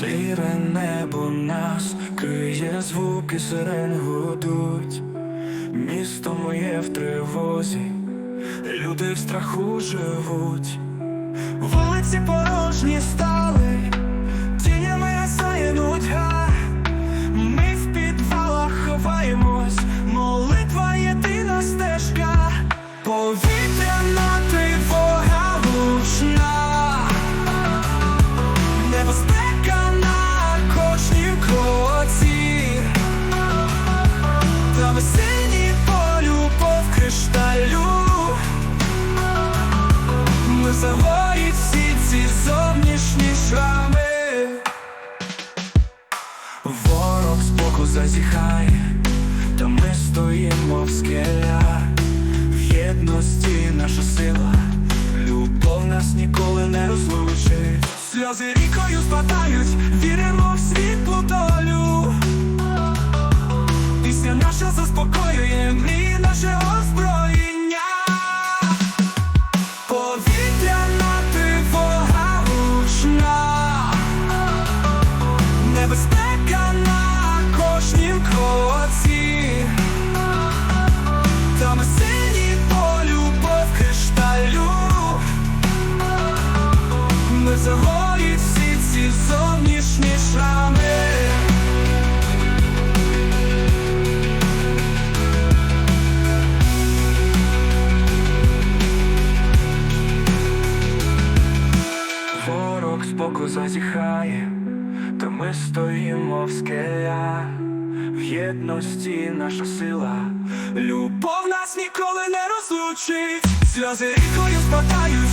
Сіре небо нас криє, звуки сирен гудуть. Місто моє в тривозі, люди в страху живуть. Вулиці порожні стали, збоку зазіхає, та ми стоїмо в скеля, В єдності наша сила, любов нас ніколи не розлучить. Сльози рікою спадають, віримо в світлу долю. Пісня наша Збоку зазіхає, та ми стоїмо в скелях. В єдності наша сила, любов нас ніколи не розлучить. Сльози рікою спадають,